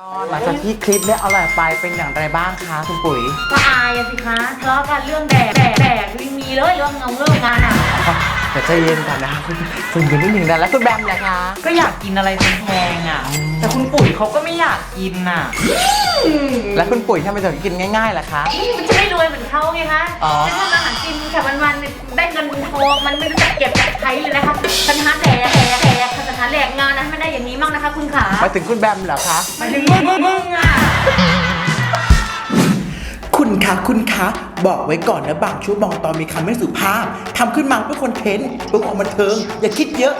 ก็หลังจากที่คลิปเนี้ยเอาแหละไปเป็นอย่างไรบ้างคะคุณปุ๋ยก็อายอะสิคะทะเลาะกันเรื่องแดดแดดแดดไม่มีเลยเรื่องเงาเรื่องงานอะ แต่ใจเย็นก่อนนะคะคุณเย็นนิดหนึ่งนะแล้วคุณแบมล่ะคะ ก็อยากกินอะไรแพงๆอะ แต่คุณปุ๋ยเขาก็ไม่อยากกินอะแล้วคุณปุ๋ยทำไมถึงกินง่ายๆล่ะคะ นี่มันจะไม่รวยเหมือนเขาไงคะอ๋อ ฉันทำอาหารกินค่ะวันๆได้เงินทองมันไม่รู้จักเก็บจักใช้เลยนะคะฉันหาแดกแดกแดกฉันหาแดกงานนะให้มันได้อย่างนี้มั่งนะคะ คุณขาไปถึงคุณแบมเหรอคะ หมายถึงมึงมึงมึงอะ คุณคะคุณคะบอกไว้ก่อนนะบางช่วงบางตอนมีคำไม่สุภาพทำขึ้นมาเพื่อคอนเทนต์เพื่อความบันเทิง อย่าคิดเยอะ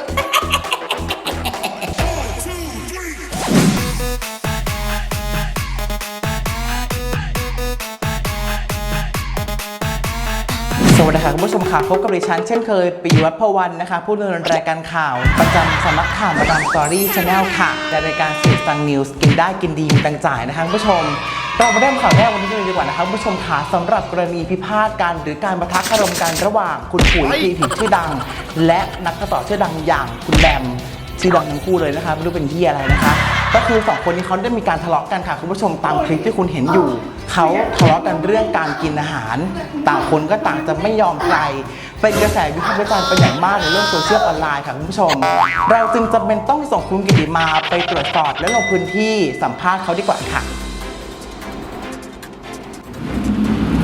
สวัสดีค่ะคุณผู้ชมค่ะพบกับดิฉันเช่นเคยปิยวัฒน์พวันนะคะ ผู้ดำเนินรายการข่าว ประจำสำนักข่าวมาดามสตอรี่ชาแนลค่ะในรายการสื่อสังนิวส์กินได้กินดีมีตังจ่ายนะคะคุณผู้ชม เรามาเริ่มข่าวแรกวันนี้กันเลยดีกว่านะคะคุณผู้ชมค่ะสำหรับกรณีพิพาทกันหรือการประทะคารมกันระหว่างคุณปุ๋ยพีผีชื่อดัง และนักกระต่อชื่อดังอย่างคุณแบมชื่อดังทั้งคู่เลยนะคะไม่รู้เป็นที่อะไรนะคะ ก็คือสองคนนี้เขาได้มีการทะเลาะกันค่ะคุณผู้ชมตามคลิปที่คุณเห็นอยู่เขาทะเลาะกันเรื่องการกินอาหาร ต่างคนก็ต่างจะไม่ยอมใครเป็นกระแสวิพากษ์วิจารณ์เป็นอย่างมากในโลกโซเชียลออนไลน์ค่ะคุณผู้ชม เราจึงจำเป็นต้องส่งคุณกิติมาไปตรวจสอบและลงพื้นที่สัมภาษณ์เขาดีกว่าค่ะ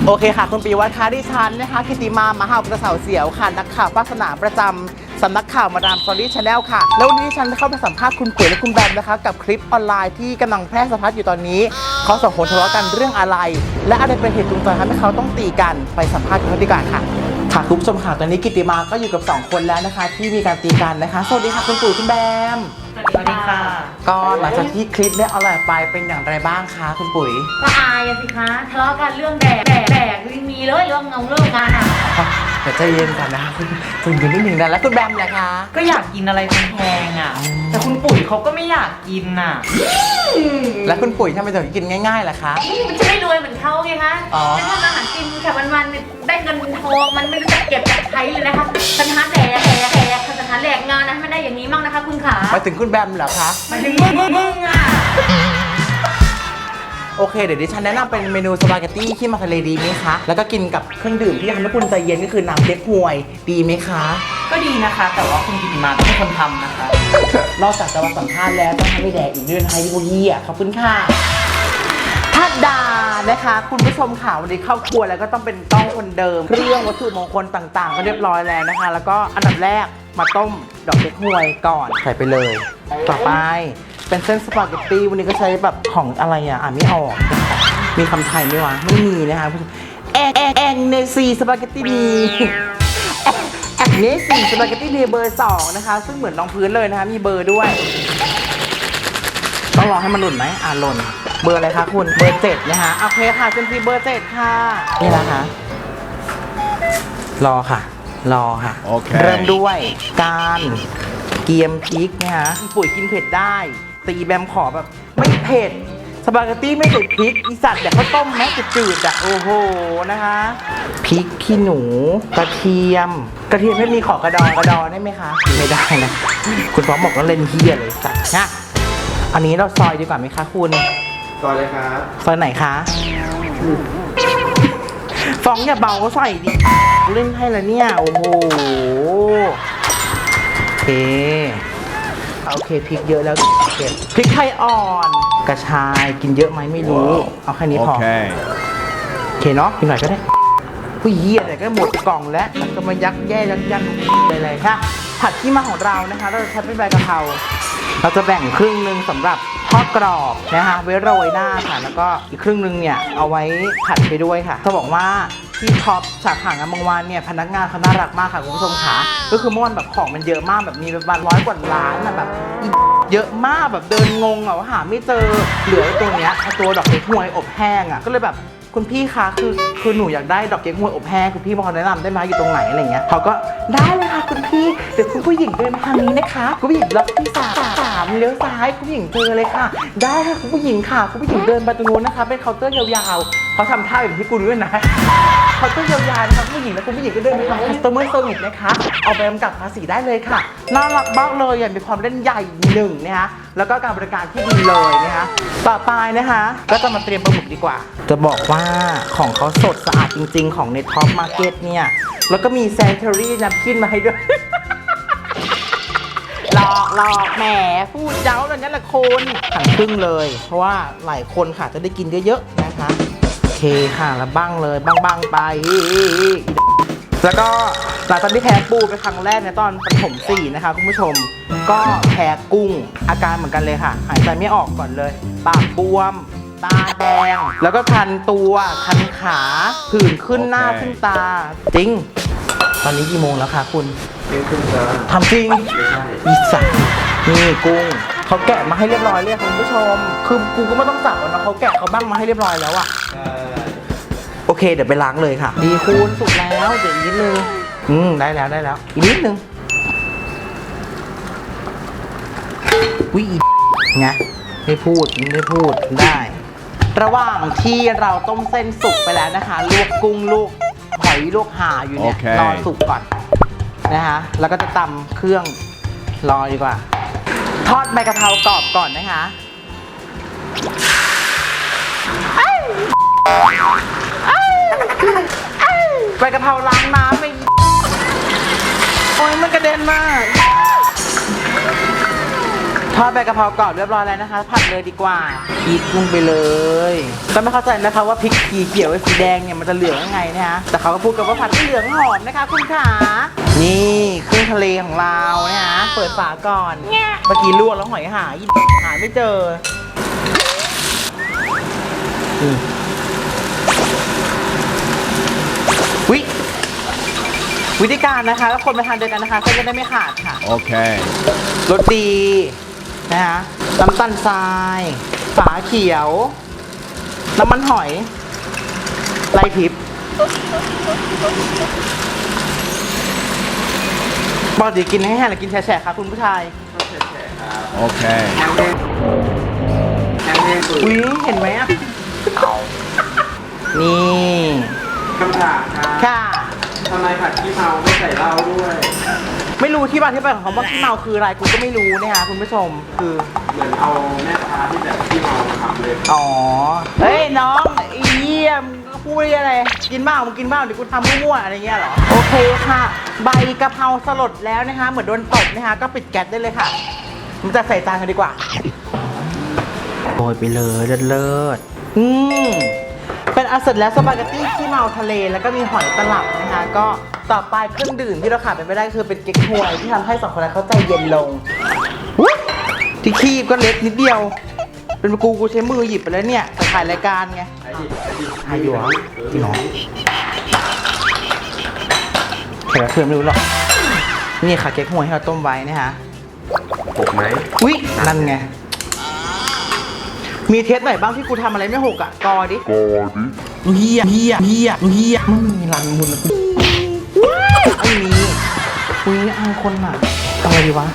โอเคค่ะ คุณปีวัฒน์คะดิฉันนะคะกิติมามหาประเสาเสียวค่ะ นักข่าวภาคสนามประจำสำนักข่าวมาดามสตอรี่ชาแนลค่ะ แล้ววันนี้ดิฉันเข้าไปสัมภาษณ์คุณปุ๋ยและคุณแบมนะคะ กับคลิปออนไลน์ที่กำลังแพร่สะพัดอยู่ตอนนี้เขาสองคนทะเลาะกันเรื่องอะไร และอะไรเป็นเหตุจูงใจทำให้เขาต้องตีกันไปสัมภาษณ์กันดีกว่าค่ะค่ะคุณผู้ชมค่ะตอนนี้กิติมาก็อยู่กับสองคนแล้วนะคะ ที่มีการตีกันนะคะสวัสดีค่ะคุณปุ๋ยคุณแบม สวัสดีค่ะ ก็หลังจากที่คลิปเนี้ยเอาแหละไปเป็นอย่างไรบ้างคะคุณปุ๋ย ก็อายอะสิคะทะเลาะกันเรื่องแดกแดกแดกยังมีเลยเรื่องเงาเรื่องงานอะแต่ใจเย็นก่อนนะคะคุณคุณเย็นนิดหนึ่งนะแล้วคุณแบมล่ะคะก็อยากกินอะไรแพงๆอะ แต่คุณปุ๋ยเขาก็ไม่อยากกินอะ แล้วคุณปุ๋ยทำไมถึงกินง่ายๆล่ะคะนี่มันจะไม่รวยเหมือนเขาไงคะอ๋อ ฉันทำอาหารกินค่ะวันๆได้เงินทองมันไม่รู้จักเก็บจักใช้เลยนะคะฉันหาแดก คะคุณขาไปถึงคุณแบมเหรอคะ หมายถึงมึงมึงมึงอะ โอเค เดี๋ยวดิฉันแนะนำเป็นเมนูสปาเกตตี้ที่มาทะเลดีไหมคะ แล้วก็กินกับเครื่องดื่มที่ทำให้คุณใจเย็นก็คือน้ำเก๊กฮวย ดีไหมคะ ก็ดีนะคะ แต่ว่าคุณกิติมาต้องเป็นคนทำนะคะ นอกจากจะมาสัมภาษณ์แล้วต้องให้ไม่แดกอีกด้วยนะคะที่พวกเยี่ยขอบคุณค่ะทัดดานะคะ คุณผู้ชมค่ะวันนี้เข้าครัวแล้วก็ต้องเป็นต้องคนเดิม เครื่องวัตถุมงคลต่างๆ ก็เรียบร้อยแล้วนะคะ แล้วก็อันดับแรก มาต้มดอกเก๊กฮวยก่อนใส่ไปเลย ต่อไปเป็นเส้นสปาเกตตี้วันนี้ก็ใช้แบบของอะไรอะอ่านไม่ออก มีคำไทยไหมวะ ไม่มีนะคะแองแองแองเนซีสปาเกตตี้มีแอกเนสีสปาเกตตี้เบอร์สองนะคะ ซึ่งเหมือนรองพื้นเลยนะคะ มีเบอร์ด้วย ต้องรอให้มันหล่นไหมอ่าหล่นเบอร์อะไรคะคุณ เบอร์เจ็ดนะคะโอเคค่ะเซนซีเบอร์เจ็ดค่ะ นี่นะคะ รอค่ะ รอค่ะ โอเค เริ่มด้วยการเกียมพริกนะคะปุ๋ยกินเผ็ดได้ แต่อีแบมขอแบบไม่เผ็ด สปาเกตตี้ไม่ใส่พริก อีสัตว์เดี๋ยวเขาต้มแม้จืดๆอะ โอ้โหนะคะพริกขี้หนูกระเทียม กระเทียมไม่มีขอกระดองกระดองได้ไหมคะ ไม่ได้นะ คุณฟ้องบอกว่าเล่นเฮียเลยสัตว์นะอันนี้เราซอยดีกว่าไหมคะคุณต่อเลยครับ ซอยไหนคะฟ องอย่าเบาก็ใส่ดิเล่นให้แล้วเนี่ย โอ้โหโอเคโอเคพริกเยอะแล้วเก็บพริกไทยอ่อน กระชายกินเยอะไหมไม่รู้ เอาแค่นี้พอ Okay. โอเคเนาะกินหน่อยก็ได้ผู้เยี่ยแต่ก็หมดกล่องแล้วมันก็มายักแย่ยักยันไปเลยค่ะผัดที่มาของเรานะคะ เราจะใช้เป็นใบกะเพราเราจะแบ่งครึ่งหนึ่งสำหรับทอด กรอบนะคะไว้โรยหน้าค่ะ แล้วก็อีกครึ่งหนึ่งเนี่ยเอาไว้ผัดไปด้วยค่ะเขาบอกว่าที่ท็อปสาขางานบางวันเนี่ยพนักงานเขาน่ารักมากค่ะคุณผู้ชมคะก็คือเมื่อวันแบบของมันเยอะมากแบบมีประมาณร้อยกว่าล้านอะแบบเยอะมากแบบเดินงงอะว่าหาไม่เจอเหลือตัวเนี้ยตัวดอกเก๊กฮวยอบแห้งอะก็เลยแบบ คุณพี่คะคือคือหนูอยากได้ดอกเก๊กฮวยอบแห้งคุณพี่พอแนะนำได้ไหมอยู่ตรงไหนอะไรเงี้ยเขาก็ได้เลยค่ะคุณพี่เดี๋ยวคุณผู้หญิงเดินมาทางนี้นะคะคุณผู้หญิงล็อกที่สามสามเลี้ยวซ้ายคุณผู้หญิงเจอเลยค่ะ ได้ค่ะคุณผู้หญิงค่ะคุณผู้หญิงเดินไปตรงนู้นนะคะ เป็นเคาน์เตอร์ยาวๆเขาทำท่าแบบที่กูรู้นะ เคาน์เตอร์เยียวยานะคะผู้หญิงและคุณผู้หญิงก็เดินไปทำ customer service นะคะ เอาไปกำกับภาษีได้เลยค่ะ น่ารักมากเลยอย่างมีความเล่นใหญ่หนึ่งนะคะแล้วก็การบริการที่ดีเลยนะคะต่อไปนะคะ ก็จะมาเตรียมปลาหมึกดีกว่า จะบอกว่าของเขาสดสะอาดจริง ๆ ของในท็อปมาร์เก็ตเนี่ยแล้วก็มีแซนเทอรี่นับกินมาให้ด้วยหลอกหลอกแหมพูดเย้าเลยนั่นแหละคนถังครึ่งเลย เพราะว่าหลายคนค่ะจะได้กินเยอะๆนะคะ เคค่ะ แล้วบ้างเลยบ้างบ้างๆไป แล้วก็หลังจากที่แพ้ปูไปครั้งแรกในตอนปฐมสี่นะคะคุณผู้ชม ก็แพ้กุ้งอาการเหมือนกันเลยค่ะ หายใจไม่ออกก่อนเลย ปากบวม ตาแดง แล้วก็คันตัวคันขาผื่นขึ้นหน้าโอเคขึ้นตา จริง ตอนนี้กี่โมงแล้วคะคุณทำจริงอีสัตว์นี่กุ้ง เขาแกะมาให้เรียบร้อยเลยคุณผู้ชม คือกูก็ไม่ต้องจับแล้วนะเขาแกะเขาบ้างมาให้เรียบร้อยแล้วอะโอเคเดี๋ยวไปล้างเลยค่ะ ดีคูณสุกแล้วเดี๋ยวอีกนิดนึง อืมได้แล้วได้แล้ว อีกนิดนึงวิอีไงไม่พูดไม่พูดได้ ระหว่างที่เราต้มเส้นสุกไปแล้วนะคะ ลวกกุ้งลวกหอยลวกห่าอยู่เนี่ยโอเครอสุกก่อนนะคะ แล้วก็จะตำเครื่องรอดีกว่า ทอดใบกะเพรากรอบก่อนนะคะใบกะเพราล้างน้ำไปโอ้ยมันกระเด็นมาก ทอดใบกะเพรากรอบเรียบร้อยแล้วนะคะ ผัดเลยดีกว่าพริกลงไปเลย ก็ไม่เข้าใจนะคะว่าพริกสีเขียวกับสีแดงเนี่ยมันจะเหลืองยังไงนะคะแต่เขาก็พูดกันว่าผัดให้เหลืองหอมนะคะ คุณขา นี่เครื่องทะเลของเรานะคะเปิดฝาก่อน เมื่อกี้ลวกแล้วหอยหายหาไม่เจออืมวิวิธีการนะคะ แล้วคนมาทานเดียวกันนะคะก็จะได้ไม่ขาดค่ะ Okay. รสดีนะคะน้ำตาลทรายฝาเขียว น้ำมันหอยไลทิป ปกติกินให้แห้งหรือกินแฉะๆคะคุณผู้ชาย Okay. อุ้ยเห็นไหมอะนี่คำถามครับค่ะ ทำไมผัดขี้เมาไม่ใส่เหล้าด้วย ไม่รู้ที่มาที่ไปของคำว่าขี้เมาคืออะไรกูก็ไม่รู้นะคะคุณผู้ชมคือ เหมือนเอาแม่ค้าที่แบบขี้เมามาทำเลย อ๋อ เฮ้ยน้องไอ้เยี่ ยมงพูดอะไร กินบ้ามึงกินบ้าเดี๋ยวกูทำมั่วๆอะไรเงี้ยเหรอ โอเคค่ะ ใบกะเพราสลดแล้วนะคะ เหมือนโดนตบนะคะ ก็ปิดแก๊สได้เลยค่ะ มันจะใส่จานกันดีกว่า โรยไปเลยเลิศเลิศอืม เป็นอันเสร็จแล้วสปาเกตตี้ขี้เมาทะเล แล้วก็มีหอยตลับนะคะ ก็ต่อไปเครื่องดื่มที่เราขาดไปไม่ได้คือเป็นเก๊กฮวยที่ทำให้สองคนนั้นเขาใจเย็นลงอุ๊ยที่คีบก็เล็กนิดเดียว เป็นกูกูใช้มือหยิบไปแล้วเนี่ยจะถ่ายรายการไง ไอ้ดิไอ้ดิถ่ายอยู่เหรอจริงเหรอแขกรับเชิญไม่รู้หรอก นี่ค่ะเก๊กฮวยที่เราต้มไว้นะคะหกไหมวินั่นไง มีเทสไหนบ้างที่กูทำอะไรไม่หกอะ กอดิ กอดิเฮียเฮียเฮียเฮียไม่มีรันมุนนะกูไม่มีคุยอายคนอะทำไงดีวะ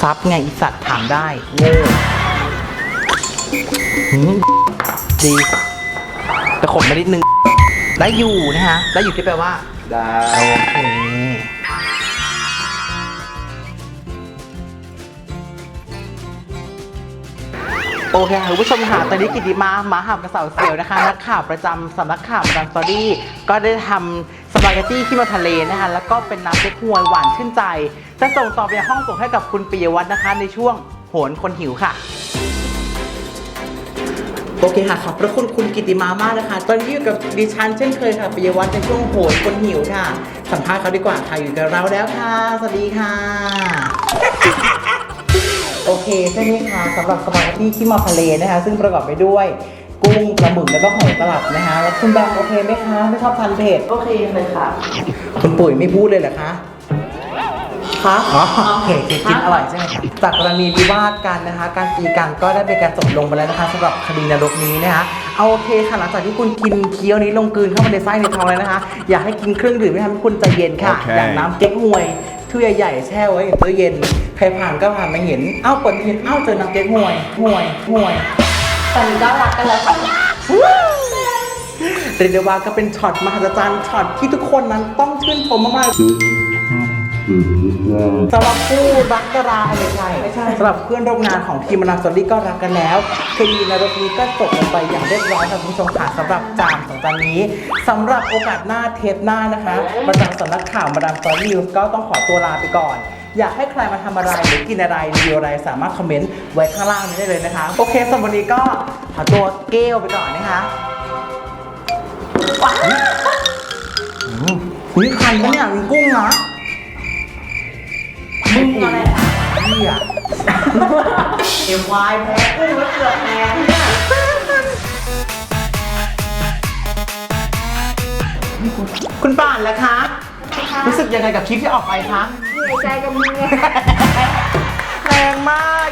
ซับไงอีสัตว์ถามได้โง่หืมดีแต่ ขมมานิดนึง ได้อยู่นะฮะได้อยู่ที่แปลว่า ได้โอเค โอเคค่ะคุณผู้ชมค่ะตอนนี้กิติมาหมาหับกระเสาเสียวนะคะ นักข่าวประจำสำนักข่าวดังสตอรี่ ก็ได้ทำสปาเกตตี้ที่มาทะเลนะคะ แล้วก็เป็นน้ำเก๊กฮวยหวานชื่นใจ จะส่งต่อไปยังห้องส่งให้กับคุณปิยวัฒน์นะคะ ในช่วงโหนคนหิวค่ะ โอเคค่ะ ขอบพระคุณคุณกิติมามากนะคะ ตอนนี้อยู่กับดิฉันเช่นเคยค่ะปิยวัฒน์ในช่วงโหนคนหิวค่ะ สัมภาษณ์เขาดีกว่าค่ะ อยู่กับเราแล้วค่ะ สวัสดีค่ะ โอเคใช่ไหมคะสำหรับสปาเกตตี้ขี้เมาทะเลนะคะ ซึ่งประกอบไปด้วยกุ้งปลาหมึกแล้วก็หอยตลับนะคะ แล้วคุณแบมโอเคไหมคะ ไม่ชอบทานเผ็ด โอเคเลยค่ะ คุณปุ๋ยไม่พูดเลยเหรอคะ คะอ๋อโอเคโอเคกินอร่อยใช่ไหมคะจากกรณีวิวาทกันนะคะ การตีกันก็ได้เป็นการจบลงไปแล้วนะคะสำหรับคดีนรกนี้นะคะเอาโอเคค่ะหลังจากที่คุณกินเคี้ยวนี้ลงกลืนเข้ามาในไส้ในท้องแล้วนะคะ อยากให้กินเครื่องดื่มที่ทำให้คุณใจเย็นค่ะโอเคอย่างน้ำเก๊กฮวยถ้วยใหญ่ๆแช่ไว้อย่างตู้เย็นใครผ่านก็ผ่านมาเห็นเอ้าเปิดตู้เย็นเอ้าเจอน้ำเก๊กฮวยห่วยห่วยตอนนี้ก็รักกันแล้วค่ะตเรียกได้ว่าก็เป็นช็อตมหัศจรรย์ช็อตที่ทุกคนนั้นต้องชื่นชมมากๆ สำหรับคู่รักกราไม่ใช่ไม่ใช่สำหรับเพื่อนร่วมงานของทีมมานาสตอรี่ก็รักกันแล้วเคมีในรถนี้ก็จบลงไปอย่างเรียบร้อยค่ะคุณผู้ชมค่ะสำหรับจานของจานนี้สำหรับโอกาสหน้าเทปหน้านะคะประจำสำนักข่าวมาดามสตอรี่ก็ต้องขอตัวลาไปก่อน อยากให้ใครมาทำอะไรหรือกินอะไรรีวิวอะไรสามารถคอมเมนต์ไว้ข้างล่างนี้ได้เลยนะคะ โอเคสำหรับวันนี้ก็ขอตัวเกลไปก่อนนะคะว้าวอืมคุณนี่คันปะเนี่ยมีกุ้งนะ มึงอะไรเหี้ยเอวายแพ้เอ้ยว่าเกือบแพ้เนี่ยคุณป่านแล้วคะ รู้สึกยังไงกับคลิปที่ออกไปคะ เหนื่อยใจกับมึงแรงมาก